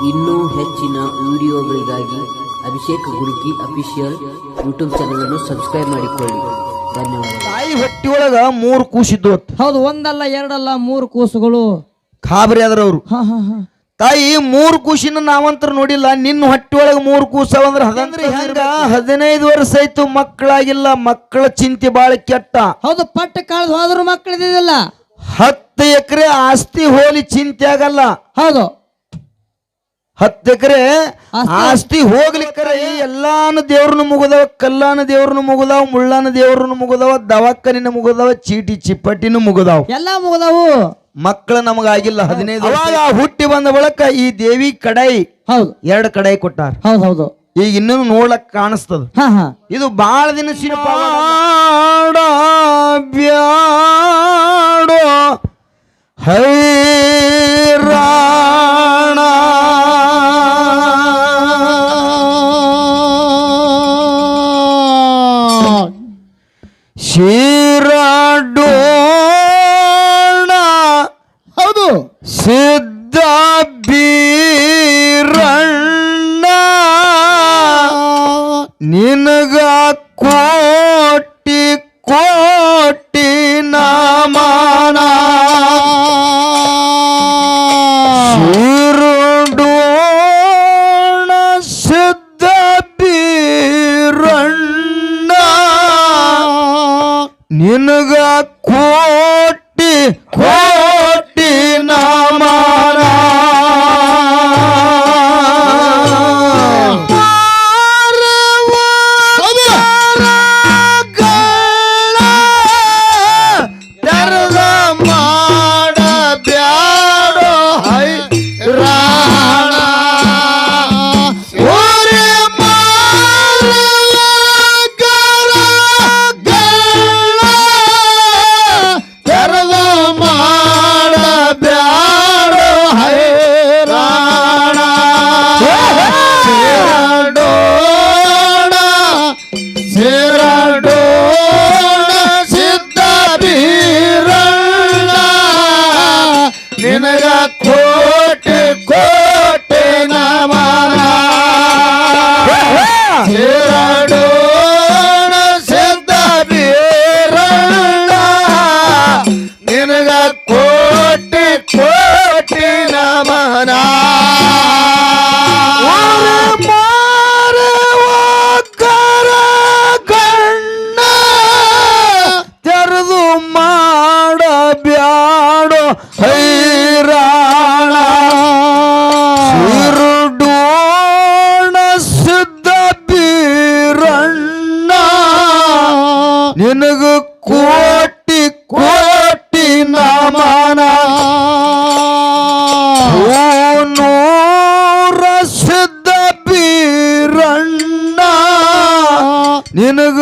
ಇನ್ನೂ ಹೆಚ್ಚಿನ ವಿಡಿಯೋಗಳಿಗಾಗಿ ಅಭಿಷೇಕ್ ಗುರುಕಿ ಅಫಿಷಿಯಲ್ ಯೂಟ್ಯೂಬ್ ಚಾನಲ್ ಅನ್ನು ಸಬ್ಸ್ಕ್ರೈಬ್ ಮಾಡಿಕೊಳ್ಳಿ. ಧನ್ಯವಾದ ತಾಯಿ ಹೊಟ್ಟಿಯೊಳಗ ಮೂರು ಕೂಸಿದ್ದು ಹೌದು ಒಂದಲ್ಲ ಎರಡಲ್ಲ ಮೂರು ಕೂಸುಗಳು. ಖಾಬರಿ ಆದ್ರ ಅವರು. ಹಾ ಹಾ ಹಾ. ತಾಯಿ ಮೂರು ಕೂಸಿನ ನಾವಂತರ ನೋಡಿಲ್ಲ. ನಿನ್ನ ಹೊಟ್ಟಿಯೊಳಗ ಮೂರು ಕೂಸವಂದ್ರ ಹದಂದ್ರೆ ಹೆಂಗ? ಹದಿನೈದು ವರ್ಷ ಆಯ್ತು ಮಕ್ಕಳಾಗಿಲ್ಲ ಮಕ್ಕಳ ಚಿಂತೆ ಬಾಳ ಕೆಟ್ಟ. ಹೌದು ಪಟ್ಟ ಕಾಳದ್ ಹೋದ್ರು ಮಕ್ಕಳಿದಿಲ್ಲ ಹತ್ತು ಎಕರೆ ಆಸ್ತಿ ಹೋಲಿ ಚಿಂತೆ ಆಗಲ್ಲ. ಹೌದು. ಹತ್ತು ಎಕರೆ ಆಸ್ತಿ- ಹೋಗ್ಲಿಕ್ಕರೆ ಎಲ್ಲಾನು ದೇವ್ರನ್ನ ಮುಗಿದವ ಕಲ್ಲಾನ ದೇವ್ರನ್ನ ಮುಗಿದಾವ ಮುಳ್ಳಾನ ದೇವ್ರನ್ನ ಮುಗಿದವ ದವಾಖಾನಿನ ಮುಗಿದವ ಚೀಟಿ ಚಿಪ್ಪಟ್ಟಿನ ಮುಗುದಾವ. ಎಲ್ಲಾ ಮುಗದವು. ಮಕ್ಕಳ ನಮಗಾಗಿಲ್ಲ ಹದಿನೈದು ಅವಾಗ ಹುಟ್ಟಿ ಬಂದ ಬಳಕ ಈ ದೇವಿ ಕಡಾಯಿ ಹೌದು. ಎರಡು ಕಡಾಯಿ ಕೊಟ್ಟಾರ. ಹೌದು ಹೌದು. ಈಗ ಇನ್ನೂ ನೋಡಕ್ ಕಾಣಿಸ್ತದ. ಇದು ಬಾಳ ದಿನ ಬ್ಯಾಡೋ ಹೈರಾಣ. ಶಿರಡೋಣ. ಹೌದು. ಸಿದ್ಧ ಬೀರಣ್ಣ ನಿನಗ ಕೋಟಿ ನಿನಗ ಕೋಟಿ ಕೋಟಿ ನಿನಗ ನಿನಗ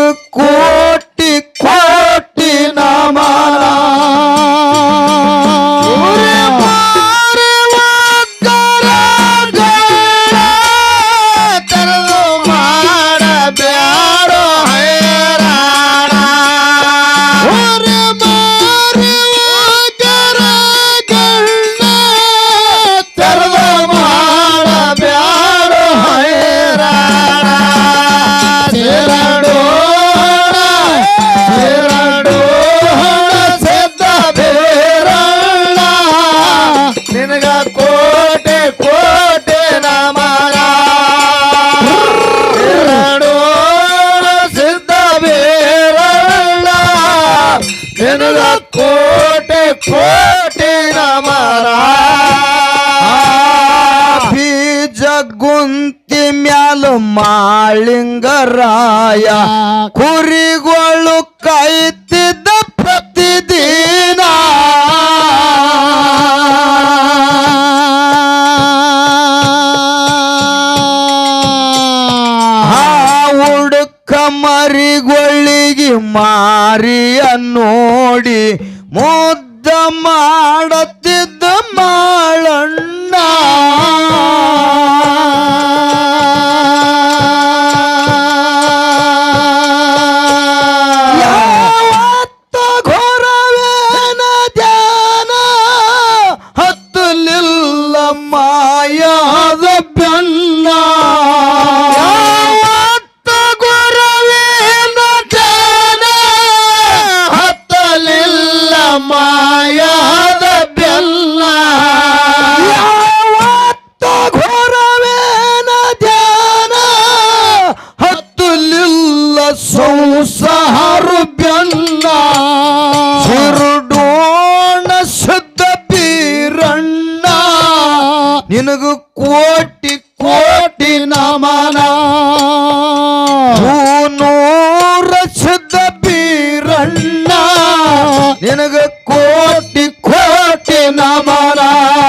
ನಿನಗ ಕೋಟೆ ಕೋಟೆ ನಮರ ಬೀಜ ಗುಂತಿ ಮ್ಯಾಲ ಮಾಳಿಂಗರಾಯ. ಕುರಿಗಳು ಕೈತಿದ್ದ ಪ್ರತಿದಿನ. ಆ ಉಡುಕ ಮರಿಗೊಳ್ಳಿಗೆ ಮಾರಿಯ ನೋಡಿ ಮುದ್ದ না মারা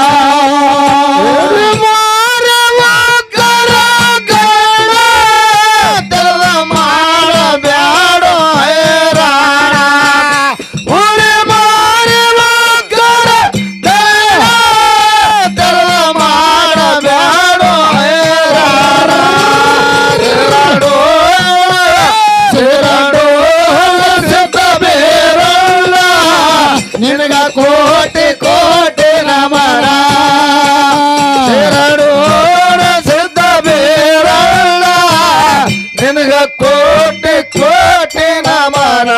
ನಿನಗ ಕೋಟಿ ಕೋಟಿ ನಮನ.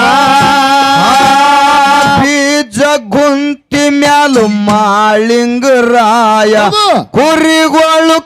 ಬೀಜ ಗುಂತಿ ಮ್ಯಾಲು ಮಾಳಿಂಗ ರಾಯ ಕುರಿಗಳು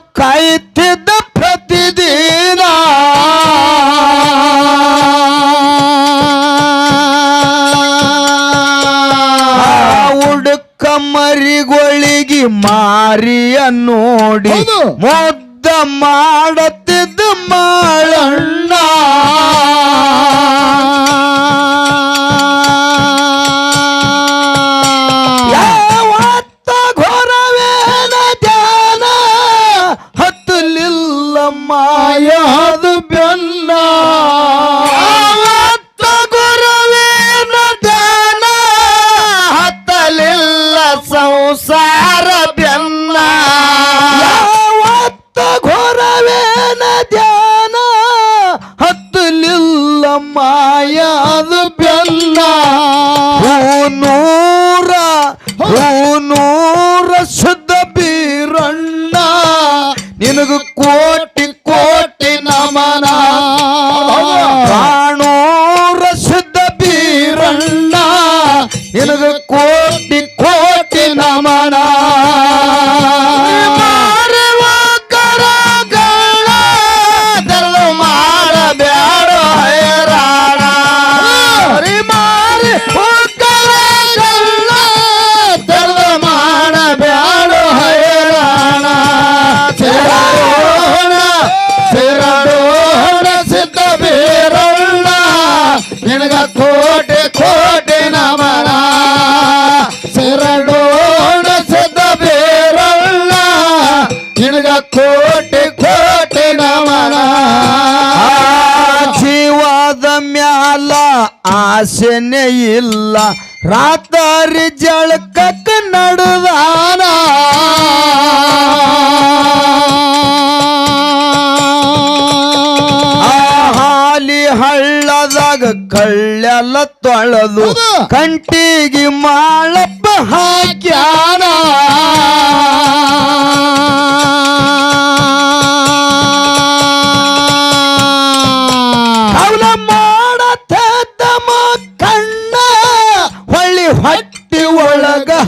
这个国 ಆಸೆನೆ ಇಲ್ಲ. ರಾತ್ರಿ ಜಳಕಕ್ಕೆ ನಡುವಾನ ಹಾಲಿ ಹಳ್ಳದಾಗ ಕಳ್ಳೆಲ್ಲ ತೊಳೆದು ಕಂಟಿಗೆ ಮಾಳಪ್ಪ ಹಾಕ್ಯಾನ.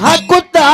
ಹಾಕುತ್ತಾ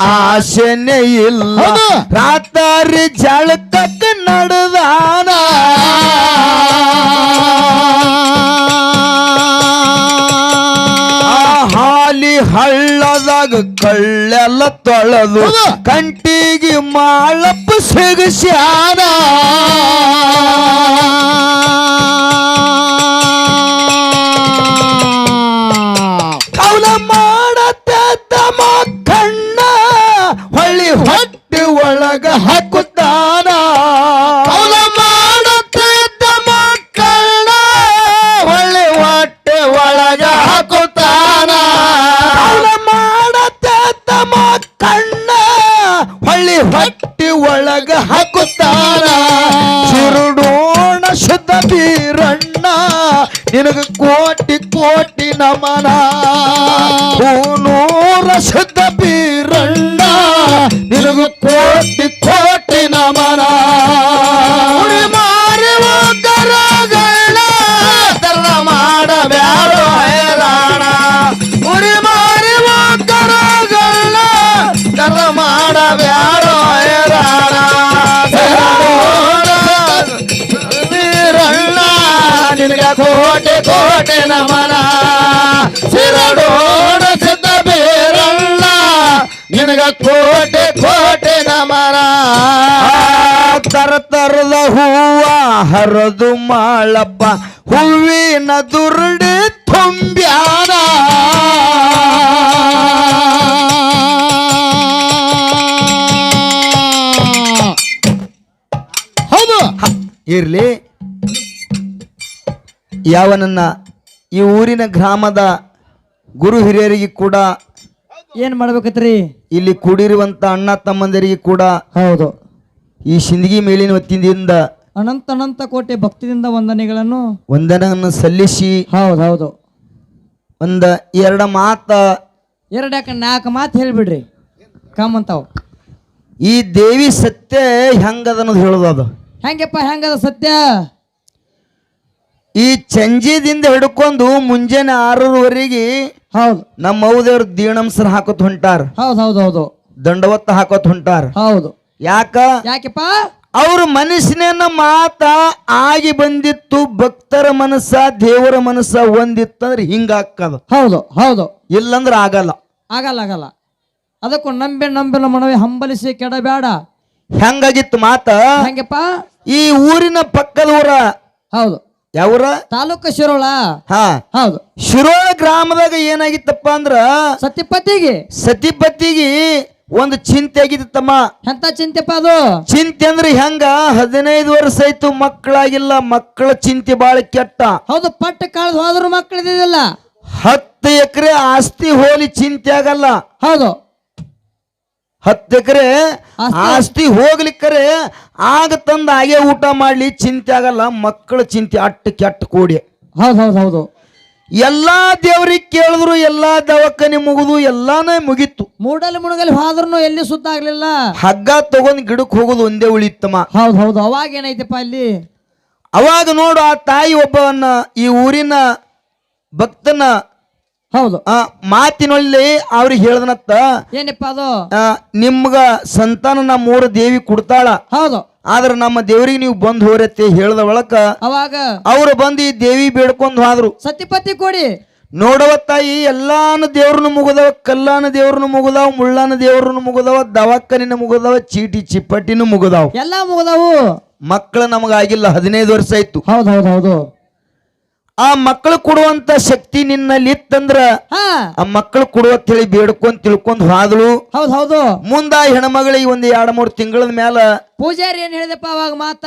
ಆಶನೆ ಇಲ್ಲ ರಾತ್ರಿ ಜಳಕಕ್ಕ ನಡೆದಾನ. ಹಾಲಿ ಹಳ್ಳದಾಗ ಕಳ್ಳೆಲ್ಲ ತೊಳೆದು ಕಂಟಿಗೆ ಮಾಳಪ್ಪ ಸಿಗಸ್ಯಾನ. had ಕೋಟೆ ಕೋಟೆ ನಮನ. ಸಿರಡೋಡ ಸಿದ್ಧ ಬೇರಲ್ಲ. ನಿನಗ ಕೋಟೆ ಕೋಟೆ ನಮನ. ತರ ತರದ ಹೂವ ಹರದು ಮಾಳಪ್ಪ. ಹೂವಿನ ದುರ್ಡಿ ತುಂಬ್ಯಾನ. ಹೌದು. ಇರ್ಲಿ. ಯಾವನನ್ನ ಈ ಊರಿನ ಗ್ರಾಮದ ಗುರು ಹಿರಿಯರಿಗೆ ಕೂಡ ಏನ್ ಮಾಡ್ಬೇಕತ್ರಿ? ಇಲ್ಲಿ ಕೂಡಿರುವಂತ ಅಣ್ಣ ತಮ್ಮಂದಿರಿಗೆ ಕೂಡ ಹೌದು. ಈ ಸಿಂದಗಿ ಮೇಲಿನ ವತಿಯಿಂದ ಅನಂತ ಅನಂತ ಕೋಟೆ ಭಕ್ತಿಯಿಂದ ವಂದನೆಗಳನ್ನು ವಂದನೆಯನ್ನು ಸಲ್ಲಿಸಿ ಹೌದು ಹೌದು. ಒಂದ ಎರಡ ಮಾತ ಎರಡು ಯಾಕೆ ನಾಲ್ಕು ಮಾತು ಹೇಳ್ಬಿಡ್ರಿ. ಕಮ್ ಅಂತಾವ್ ಈ ದೇವಿ ಸತ್ಯ ಹೆಂಗದ ಅನ್ನೋದು ಹೇಳೋದು ಅದು. ಹೆಂಗಪ್ಪ ಹೆಂಗದ ಸತ್ಯ? ಈ ಚಂಜಿದಿಂದ ಹಿಡ್ಕೊಂಡು ಮುಂಜಾನೆ ಆರರವರೆಗೆ ಹೌದು. ನಮ್ಮ ಮೌದೇವ್ರ ದೀಣಂಸರ ಹಾಕೋತ್ ಹೊಂಟಾರ. ಹೌದು ಹೌದು ಹೌದು. ದಂಡವತ್ತ ಹಾಕೋತ್ ಹೊಂಟಾರ. ಹೌದು. ಯಾಕ? ಯಾಕೆಪ್ಪ? ಅವ್ರ ಮನಸ್ಸಿನ ಮಾತ ಆಗಿ ಬಂದಿತ್ತು ಭಕ್ತರ ಮನಸ್ಸ ದೇವರ ಮನಸ್ಸ ಒಂದಿತ್ತಂದ್ರೆ ಹಿಂಗ ಹಾಕದ ಹೌದು ಹೌದು. ಇಲ್ಲಂದ್ರ ಆಗಲ್ಲ. ಆಗಲ್ಲ ಆಗಲ್ಲ. ಅದಕ್ಕೂ ನಂಬೆ ನಂಬೆ ಮನವಿ ಹಂಬಲಿಸಿ ಕೆಡಬೇಡ ಹೆಂಗಾಗಿತ್ತು ಮಾತ? ಹೆಂಗಪ್ಪ? ಈ ಊರಿನ ಪಕ್ಕದ ಊರ ಹೌದು. ಯಾವೂರ? ತಾಲೂಕು ಶಿರೋಳ. ಹಾ. ಹೌದು. ಶಿರೋಳ ಗ್ರಾಮದಾಗ ಏನಾಗಿತ್ತಪ್ಪ ಅಂದ್ರ ಸತಿಪತಿಗೆ. ಸತಿಪತಿಗೆ ಒಂದು ಚಿಂತೆ ಆಗಿತ್ತಮ್ಮ. ಎಂತ ಚಿಂತೆಪ್ಪ ಅದು? ಚಿಂತೆ ಅಂದ್ರೆ ಹೆಂಗ? ಹದಿನೈದು ವರ್ಷ ಆಯ್ತು ಮಕ್ಕಳಾಗಿಲ್ಲ ಮಕ್ಕಳ ಚಿಂತೆ ಬಾಳ ಕೆಟ್ಟ. ಹೌದು ಪಟ್ಟ ಕಳೆದು ಹೋದ್ರು ಮಕ್ಕಳಿದಿಲ್ಲ ಹತ್ತು ಎಕರೆ ಆಸ್ತಿ ಹೋಲಿ ಚಿಂತೆ ಆಗಲ್ಲ. ಹೌದು. ಎಕರೆ ಆಸ್ತಿ- ಹೋಗ್ಲಿಕ್ಕರೆ ಆಗ ತಂದ ಹಾಗೆ ಊಟ ಮಾಡ್ಲಿ ಚಿಂತೆ ಆಗಲ್ಲ ಮಕ್ಕಳ ಚಿಂತೆ ಅಟ್ಟ ಕೆಟ್ಟ ಕೂಡಿ. ಹೌದು ಹೌದು ಹೌದು. ಎಲ್ಲಾ ದೇವ್ರಿಗೆ ಕೇಳಿದ್ರು ಎಲ್ಲಾ ದವಾಖಾನೆ ಮುಗಿದು ಎಲ್ಲಾನೇ ಮುಗಿತ್ತು ಮೂಡಲ್ಲಿ ಮುಣಗಲಿ ಹೋದ್ರೂ ಎಲ್ಲಿ ಸುದ್ದ ಆಗ್ಲಿಲ್ಲ? ಹಗ್ಗ ತಗೊಂಡ್ ಗಿಡಕ್ಕೆ ಹೋಗೋದು ಒಂದೇ ಉಳಿತಮ್ಮ ಹೌದು ಹೌದು. ಅವಾಗ ಏನೈತಪ್ಪ ಅಲ್ಲಿ? ಅವಾಗ ನೋಡು ಆ ತಾಯಿ ಒಬ್ಬವನ್ನ ಈ ಊರಿನ ಭಕ್ತನ ಹೌದು. ಆ ಮಾತಿನಲ್ಲಿ ಅವ್ರಿಗೆ ಹೇಳ್ದನತ್ತ ಏನಪ್ಪ ಅದು? ಆ, ನಿಮ್ಗ ಸಂತಾನ ನಮ್ಮ ಊರ ದೇವಿ ಕೊಡ್ತಾಳ. ಹೌದು. ಆದ್ರ ನಮ್ಮ ದೇವರಿಗೆ ನೀವು ಬಂದ್ ಹೋರತ್ತೆ ಹೇಳ್ದ ಒಳಕ ಅವಾಗ ಅವ್ರು ಬಂದು ಈ ದೇವಿ ಬೇಡ್ಕೊಂಡು ಹೋದ್ರು. ಸತಿಪತಿ ಕೊಡಿ. ನೋಡವ ತಾಯಿ ಎಲ್ಲಾನ ದೇವ್ರನ್ನ ಮುಗಿದವ ಕಲ್ಲಾನ ದೇವ್ರನ್ನ ಮುಗಿದವ ಮುಳ್ಳಾನ ದೇವ್ರನ್ನ ಮುಗಿದವ ದವಾಖಾನಿನ ಮುಗಿದವ ಚೀಟಿ ಚಿಪ್ಪಟ್ಟಿನೂ ಮುಗಿದವ. ಎಲ್ಲಾ ಮುಗದವು. ಮಕ್ಕಳು ನಮಗಾಗಿಲ್ಲ ಹದಿನೈದು ವರ್ಷ ಆಯ್ತು. ಹೌದು ಹೌದು ಹೌದು. ಆ ಮಕ್ಕಳು ಕೊಡುವಂತ ಶಕ್ತಿ ನಿನ್ನಲ್ಲಿ ಇತ್ತಂದ್ರ ಹಾ. ಆ ಮಕ್ಕಳು ಕೊಡುವ ಹೇಳಿ ಬೇಡ್ಕೊಂಡ್ ತಿಳ್ಕೊಂಡ್ ಹೋದಳು ಹೌದ್ ಹೌದು. ಮುಂದ ಹೆಣ್ಮಗಳಿಗೆ ಒಂದ್ ಎರಡ್ ಮೂರ್ ತಿಂಗಳ ಮ್ಯಾಲ ಪೂಜಾರಿ ಏನ್ ಹೇಳಿದಪ್ಪ ಅವಾಗ ಮಾತ?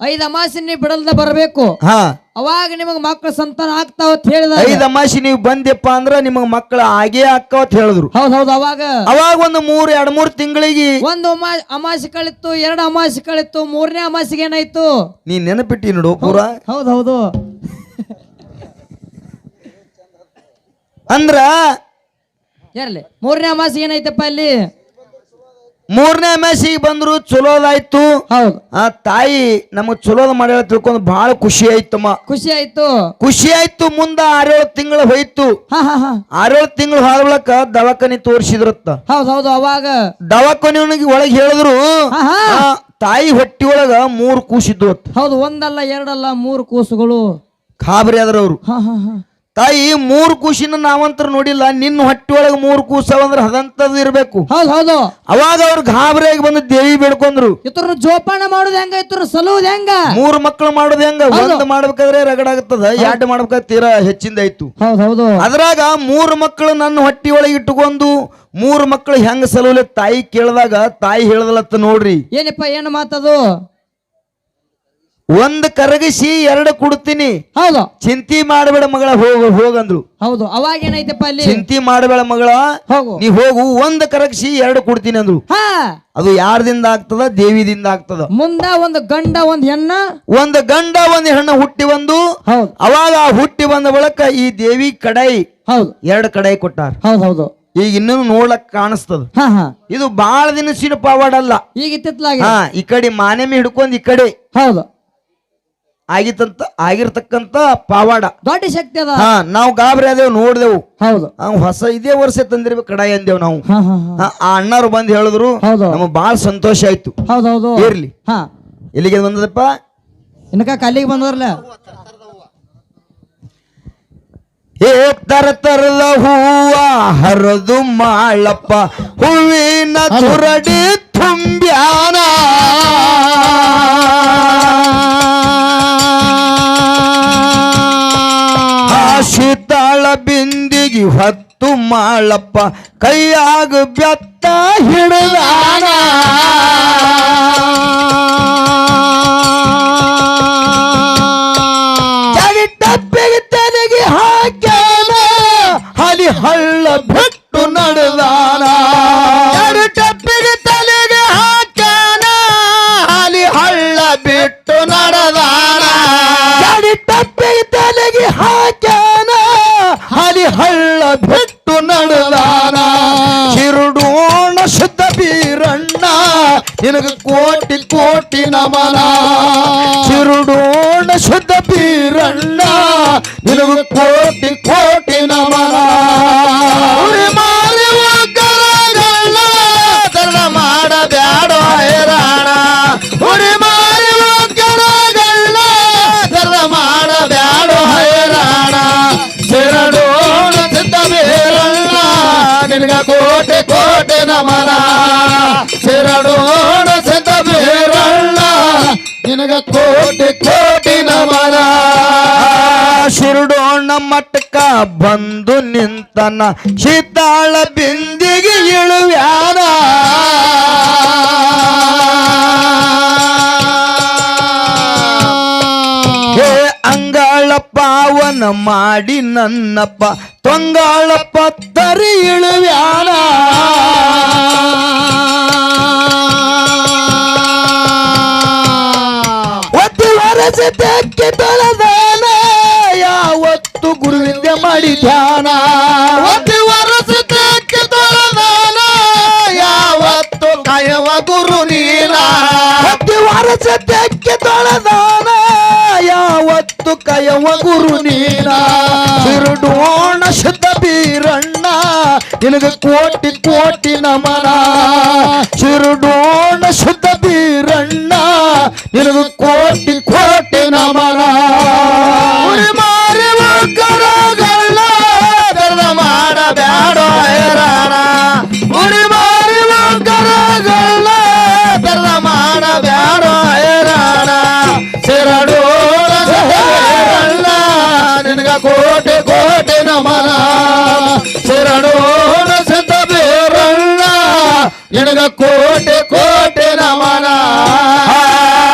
ಐದ್ ಅಮಾಸಿ ನೀವು ಬಿಡಲ್ದ ಬರಬೇಕು. ಹಾ. ಅವಾಗ ನಿಮಗ್ ಮಕ್ಕಳ ಸಂತಾನ ಆಗ್ತಾವ ಅಂತ ಹೇಳಿದ ಐದ್ ಅಮಾಸಿ ನೀವು ಬಂದ್ಯಪ್ಪ ಅಂದ್ರ ನಿಮಗ್ ಮಕ್ಕಳ ಆಗೇ ಅಕ್ಕವತ್ ಹೇಳಿದ್ರು. ಹೌದ್ ಹೌದು ಅವಾಗ. ಅವಾಗ ಒಂದು ಮೂರ್ ಎರಡ್ ಮೂರ್ ತಿಂಗಳಿಗೆ ಒಂದು ಅಮಾ ಅಮಾಸಿ ಕಳಿತ್ತು ಎರಡು ಅಮಾಸಿ ಕಳಿತ್ತು ಮೂರನೇ ಅಮಾಸಿಗೆ ಏನಾಯ್ತು? ನೀ ನೆನಪಿಟ್ಟಿ ನೋಡು ಪೂರ. ಹೌದು ಹೌದು. ಅಂದ್ರ ಇರ್ಲಿ. ಮೂರನೇ ಅಮಾಸಿ ಏನಾಯ್ತಪ್ಪ ಅಲ್ಲಿ? ಮೂರನೇ ಅಮಾಸಿಗೆ ಬಂದ್ರು ಚಲೋದಾಯ್ತು ಹೌದು. ಆ ತಾಯಿ ನಮಗ್ ಚಲೋದ ಮಾಡ್ಯಾಳ ತಿಳ್ಕೊಂಡು ಬಹಳ ಖುಷಿ ಆಯ್ತಮ್ಮ. ಖುಷಿ ಆಯ್ತು. ಖುಷಿ ಆಯ್ತು ಮುಂದ ಆರೇಳು ತಿಂಗಳು ಹೋಯ್ತು. ಹಾ ಹಾ ಹಾ. ಆರೇಳು ತಿಂಗಳು ಹೋದ ದವಾಖಾನೆ ತೋರಿಸಿದ್ರತ್ತ. ಹೌದು ಹೌದು ಅವಾಗ. ದವಾಖಾನೆ ಒಳಗೆ ಹೇಳಿದ್ರು ಹಾ, ಹಾ. ಆ, ತಾಯಿ ಹೊಟ್ಟಿ ಒಳಗ ಮೂರು ಕೂಸಿದ್ದು ಅತ್ತ ಹೌದು ಒಂದಲ್ಲ ಎರಡಲ್ಲ ಮೂರು ಕೂಸುಗಳು. ಖಾಬರಿ ಆದ್ರ ಅವ್ರು ಹಾ ಹಾ ಹಾ. ತಾಯಿ ಮೂರು ಕೂಸಿನ ನಾವಂತರ ನೋಡಿಲ್ಲ. ನಿನ್ನ ಹೊಟ್ಟೆಯೊಳಗೆ ಒಳಗ ಮೂರು ಕೂಸವ ಅಂದ್ರೆ ಅದಂತದ್ದು ಇರಬೇಕು. ಹೌದು ಹೌದು. ಅವಾಗ ಅವ್ರ ಗಾಬರಿಯಾಗಿ ಬಂದು ದೇವಿ ಬೇಡ್ಕೊಂಡ್ರು. ಇತರ ಜೋಪಾನ ಮಾಡೋದು ಹೆಂಗ ಇತರ ಸಲುವುದು ಹೆಂಗ? ಮೂರು ಮಕ್ಕಳು ಮಾಡೋದು ಹೆಂಗ? ಒಂದ್ ಮಾಡ್ಬೇಕಾದ್ರೆ ರಗಡಾಗ್ತದ ಎರಡ್ ಮಾಡ್ಬೇಕಾದ್ರೆ ತೀರಾ ಹೆಚ್ಚಿಂದ ಆಯ್ತು. ಹೌದು ಹೌದು. ಅದ್ರಾಗ ಮೂರು ಮಕ್ಕಳು ನನ್ನ ಹೊಟ್ಟಿ ಒಳಗೆ ಇಟ್ಟುಕೊಂಡು ಮೂರು ಮಕ್ಕಳು ಹೆಂಗ ಸಲುವಲೆ? ತಾಯಿ ಕೇಳಿದಾಗ ತಾಯಿ ಹೇಳದಲತ್ತ ನೋಡ್ರಿ. ಏನಪ್ಪ ಏನು ಮಾತದು? ಒಂದ್ ಕರಗಿಸಿ ಎರಡು ಕೊಡ್ತೀನಿ. ಹೌದು. ಚಿಂತಿ ಮಾಡಬೇಡ ಮಗಳ ಹೋಗ ಹೋಗಂದ್ರು. ಹೌದು. ಅವಾಗ ಏನೈತಪ್ಪ ಅಲ್ಲಿ? ಚಿಂತಿ ಮಾಡಬೇಡ ಮಗಳ ಹೋಗು. ನೀ ಹೋಗು ಒಂದ್ ಕರಗಿಸಿ ಎರಡು ಕೊಡ್ತೀನಿ ಅಂದ್ರು. ಹಾ. ಅದು ಯಾರದಿಂದ ಆಗ್ತದ? ದೇವಿದಿಂದ ಆಗ್ತದ. ಮುಂದ ಒಂದು ಗಂಡ ಒಂದ್ ಹೆಣ್ಣ? ಒಂದು ಗಂಡ ಒಂದ್ ಹೆಣ್ಣ ಹುಟ್ಟಿ ಬಂದು ಹೌದು. ಅವಾಗ ಆ ಹುಟ್ಟಿ ಬಂದ ಬಳಕ ಈ ದೇವಿ ಕಡಾಯಿ ಹೌದು. ಎರಡು ಕಡಾಯಿ ಕೊಟ್ಟಾರ. ಹೌದು ಹೌದು. ಈಗ ಇನ್ನೂ ನೋಡಕ್ ಕಾಣಿಸ್ತದ. ಹಾ ಹಾ. ಇದು ಬಾಳ ದಿನಸಿನ ಪಾವಾಡ ಅಲ್ಲ ಈಗ ಹಾ ಈ ಕಡೆ ಮಾನೆಮಿ ಹಿಡ್ಕೊಂಡ್ ಈ ಕಡೆ. ಹೌದು. ಆಗಿತ್ತಂತ ಆಗಿರ್ತಕ್ಕಂತ ಪಾವಾಡ. ದೊಡ್ಡ ಶಕ್ತಿ ಅದ. ಹಾ ನಾವು ಗಾಬರಿ ಅದೇವ್ ನೋಡ್ದೆವು. ಹೌದು. ಹೊಸ ಇದೇ ವರ್ಷ ತಂದಿರ್ಬೇಕು ಕಡಾಯ ಅಂದೇವ್ ನಾವು. ಹಾ ಆ, ಅಣ್ಣರು ಬಂದು ಹೇಳಿದ್ರು ಹೌದು. ನಮಗ್ ಬಾಳ ಸಂತೋಷ ಆಯ್ತು. ಹೌದು ಹೌದು. ಇರ್ಲಿ ಹಾ. ಎಲ್ಲಿಗೆ ಬಂದದಪ್ಪ? ಇನ್ಕ ಕಲ್ಲಿಗೆ ಬಂದವ್ರಲ್ಲ? ಏ ತರ ತರಲ ಹೂವ ಹರಿದು ಮಾಳಪ್ಪ ಹೂವಿನ ತುರಡಿ ತುಂಬ್ಯಾನ. ಬಿಂದಿಗೆ ಹೊತ್ತು ಮಾಳಪ್ಪ, ಕೈಯಾಗ ಬೆತ್ತ ಹಿಡಿದಾನ ತಪ್ಪಿಗೆ ತಲೆಗೆ ಹಾಕ್ಯಾನ. ಹಲಿ ಹಳ್ಳ ಬಿಟ್ಟು ನಡೆದಾನ ತಪ್ಪಿಗೆ ತಲೆಗೆ ಹಾಕ್ಯಾನ. ಹಲಿ ಹಳ್ಳ ಬಿಟ್ಟು ನಡೆದಾನ ತಪ್ಪಿಗೆ ತಲೆಗೆ ಹಾಕ್ಯಾನ ನಿನಗ ಕೋಟಿ ಕೋಟಿ ನಮನ ಶಿರುಡೋಣ ಶುದ್ಧ ಬೀರಣ್ಣ ನಿನಗ ಕೋಟಿ ಕೋಟಿ ನಮನ ಉರಿ ಮಾರಿ ಒಗ್ಗರಗಳ ಧರ್ಮ ಮಾಡಬ್ಯಾಡ ಹೇರಾಣ ಉರಿ ಮಾರಿ ಒಗ್ಗರಗಳ ಧರ್ಮ ಮಾಡಬ್ಯಾಡ ಹೇರಾಣ ಶಿರಡೋಣ ಸಿದ್ಧ ಬೀರಣ್ಣ ನಿನಗ ಕೋಟಿ ಕೋಟಿ ನಮನ ಶಿರಡೋಣ ಕೋಟಿ ನಮನ ಶಿರುಡೋ ಮಟ್ಟಕ ಬಂದು ನಿಂತನ. ಶೀತಾಳ ಬಿಂದಿಗೆ ಇಳುವ್ಯಾನ. ಹೇ ಅಂಗಾಳ ಪಾವನ ಮಾಡಿ ನನ್ನಪ್ಪ. ತೊಂಗಾಳ ಪತ್ತರಿ ಇಳುವ್ಯಾನ. ತೆಕ್ಕೆ ತೊಳೆದಾನ ಯಾವತ್ತು ಗುರುವಿಂದ ಮಾಡಿ ಧ್ಯಾನ ತೆಕ್ಕೆ ತೊಳೆದಾನ ಯಾವತ್ತು ಕಾಯವ ಗುರು ನೀನ ಒತ್ತಿ ವರಸ ತೆಕ್ಕೆ ತೊಳೆದಾನ ಯಾವತ್ತು ಕಯವ ಗುರು ನೀನ ಬಿರುಡೋಣ ಶುದ್ಧ ಬೀರಣ್ಣ ನಿನಗೆ ಕೋಟಿ ಕೋಟಿ ನಮನ. ಶಿರುಡೋಣ ಶುದ್ಧ ಬೀರಣ್ಣ. ನಿನಗೆ ಕೋಟಿ ಕೋಟಿ ಕೋಟಿ ನಮನ ಶಿರಡೋಣ ಸಿದ್ಧ ಬೇರಣ್ಣ. ನಿನಗ ಕೋಟೆ ಕೋಟೆ ನಮನ.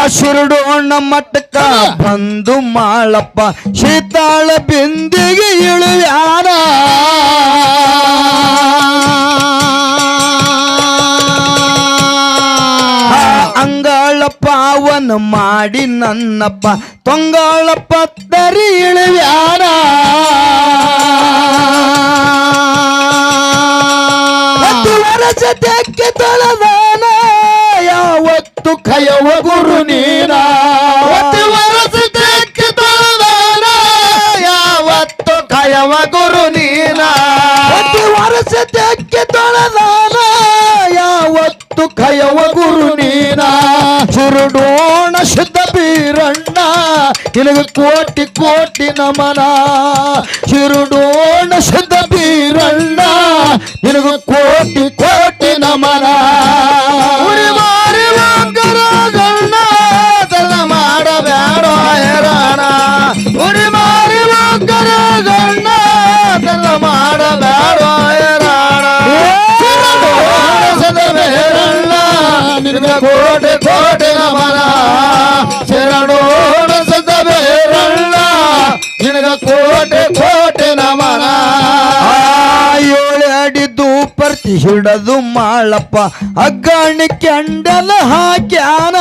ಶಿರುಡೋಣ ಮಟ್ಟಕ ಬಂದು ಮಾಳಪ್ಪ. ಶೀತಾಳ ಬಿಂದಿಗೆ ಇಳುವ್ಯಾನ ಪಾವನ ಮಾಡಿ ನನ್ನಪ್ಪ ತೊಂಗಾಳ ಪತ್ತರಿ ಇಳಿವ್ಯಾರ ಜೊತೆ ತೊಳೆದಾನ ಯಾವತ್ತು ಕಯವ ಗುರು ನೀರ ಯಾವತ್ತು ಕಯವ ಸುರುಡೋಣ ಶುದ್ಧ ಬೀರಣ್ಣ ನಿನಗ ಕೋಟಿ ಕೋಟಿ ನಮನ ಶಿರುಡೋಣ ಶುದ್ಧ ಬೀರಣ್ಣ ನಿನಗ ಕೋಟಿ ಕೋಟಿ ಹಿಡದು ಮಾಳಪ್ಪ ಅಗ್ಗಾಣಿ ಕೆಂಡಲ ಹಾಕ್ಯಾನ.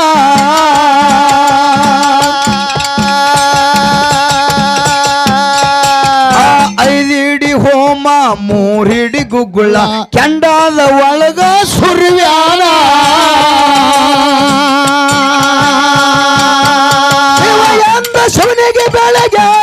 ಐದಿಡಿ ಹೋಮ ಮೂರಿಡಿ ಗುಗ್ಗುಳ ಕೆಂಡಾದ ಒಳಗ ಸುರ್ವ್ಯಾನ. ಶಿವನಿಗೆ ಬೆಳಗ್ಯಾನ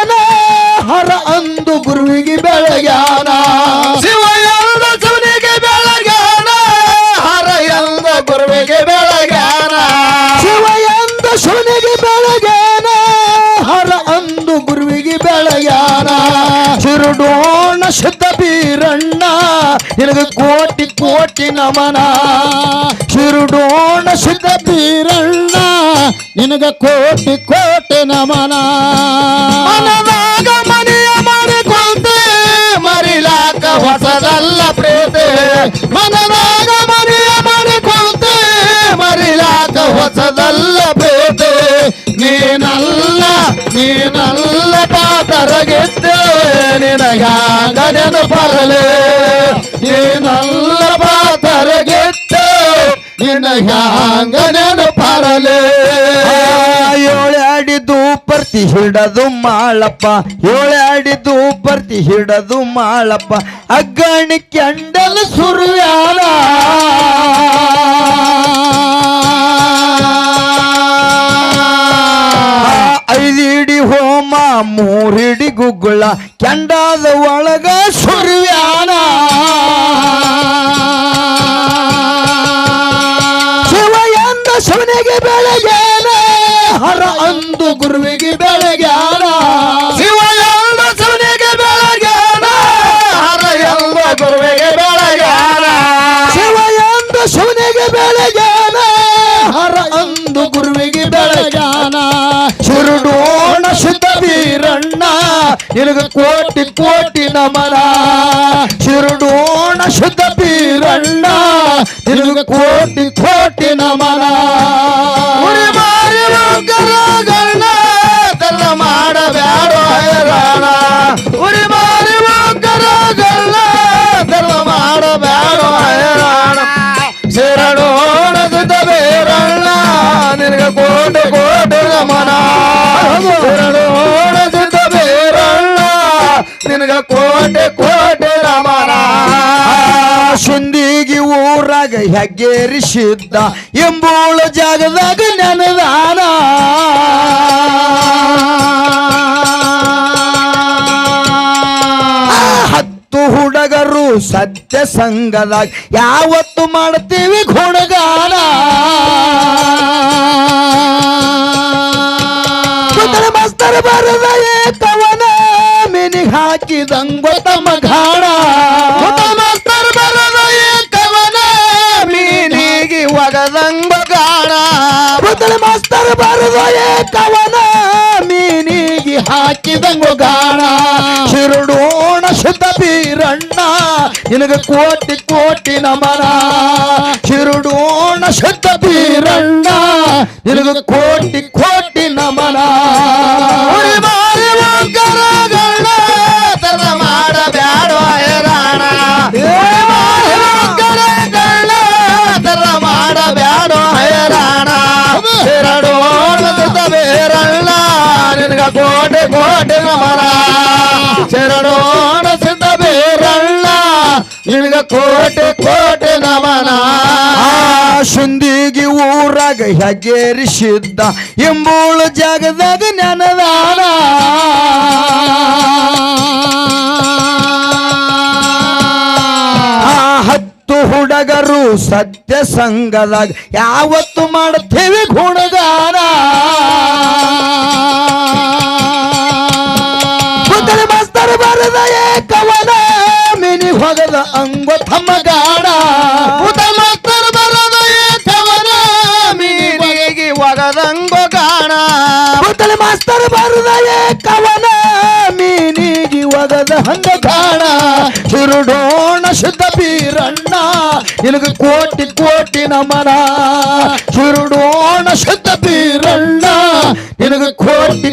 ಶುದ್ಧ ಬೀರಣ್ಣ ನಿನಗೆ ಕೋಟಿ ಕೋಟಿ ನಮನ ಶಿರುಡೋಣ ಶುದ್ಧ ಬೀರಣ್ಣ ನಿನಗ ಕೋಟಿ ಕೋಟಿ ಪಾತರಗಿದ್ದೆ ನಿನಗಾಗ ನೆನಪರಲೆ ನೀನಲ್ಲ ಪಾತರಗಿದ್ದೆ ನಿನಗಾಗ ನೆನಪರಲೆ ಏಳಾಡಿದ್ದು ಪರ್ತಿ ಹಿಡದು ಮಾಳಪ್ಪ ಏಳಾಡಿದು ಬರ್ತಿ ಹಿಡದು ಮಾಳಪ್ಪ, ಅಗ್ಗಣಿ ಕೆಂಡಲು ಸುರ್ವ್ಯಾನ ಐದಿಡಿ ಐದಿಡಿ ಹೋಮ ಮೂರಿಡಿ ಗುಗ್ಗುಳ ಕೆಂಡಾದ ಒಳಗ ಸುರ್ವ್ಯಾನ. ಶಿವಯಂದ ಶಿವನಿಗೆ ಬೆಳಗ್ಯಾನ, ಹರ ಅಂದು ಗುರುವಿಗೆ ಬೆಳಗ್ಯಾನ. ಶಿವಯಂದ ಶಿವನಿಗೆ ಬೆಳಗ್ಯಾನ, ಹರ ಎಂದ ಗುರುವಿಗೆ ಬೆಳಗ್ಯಾನ. ಶಿವ ಎಂದ ಶಿವನಿಗೆ ಬೆಳಗ್ಯಾನ. ನಿನಗ ಕೋಟಿ ಕೋಟಿ ನಮನ ಶಿರುಡೋಣ ಶುದ್ಧ ವೀರಣ್ಣ ನಿನಗ ಕೋಟಿ ಕೋಟಿ ಊರಾಗ ಹೆಗ್ಗೇರಿಸಿದ್ದ ಎಂಬೂಳ ಜಾಗದಾಗ ನೆನದಾನ. ಹತ್ತು ಹುಡುಗರು ಸತ್ಯ ಸಂಘದಾಗ ಯಾವತ್ತು ಮಾಡ್ತೀವಿ ಹುಡುಗಾನ ಮಸ್ತರ ಬರದ ಏಕವನ ಮಿನಿ ಹಾಕಿದಂಗ ತಮ್ಮ ಘಾಣ. ಸುತ್ತಲ ಮಾಸ್ತರ್ ಬರದ ಏಕವನ ಮೀನಿಗೆ ಹಾಕಿದಂಗ ಗಾಣ. ಶಿರುಡೋಣ ಶುದ್ಧ ಬೀರಣ್ಣ, ನಿನಗ ಕೋಟಿ ಕೋಟಿ ನಮನ. ಶಿರುಡೋಣ ಶುದ್ಧ ಬೀರಣ್ಣ, ನಿನಗ ಕೋಟಿ ಕೋಟಿ ನಮನ. ಶರಣೋಣ ಸಿದ್ಧ ಬೇರಣ್ಣ ನಿನಗ ಕೋಟೆ ಕೋಟೆ ನಮನ. ಶುಂದಿಗಿ ಊರಾಗ ಹೆಗ್ಗೇರಿಸಿದ್ದ ಎಂಬೂಳು ಜಾಗದಾಗ ನೆನದಾನ. ಹತ್ತು ಹುಡುಗರು ಸತ್ಯ ಸಂಘದಾಗ ಯಾವತ್ತು ಮಾಡ್ತೀವಿ ಗುಣಗಾನ. ಏಕವನ ಮಿನಿ ಹೊಗದ ಅಂಗ ತಮ್ಮ ಗಾಣ ಮಾಸ್ತರ್ ಏಕವನ ಕವನ ಮೀನಿಗೆ ಒಗದಂಗ ಗಾಣಾ ಕುತ್ತಲೆ ಮಾಸ್ತರ್ ಬರದ ಏಕವನ ಮೀನಿಗಿ ಒಗದ ಹಂಗ ಗಾಣ ಶಿರುಡೋಣ ಶುದ್ಧ ಬೀರಣ್ಣ ನಿನಗ ಕೋಟಿ ಕೋಟಿ ನಮನ. ಶಿರುಡೋಣ ಶುದ್ಧ ಬೀರಣ್ಣ ನಿನಗ ಕೋಟಿ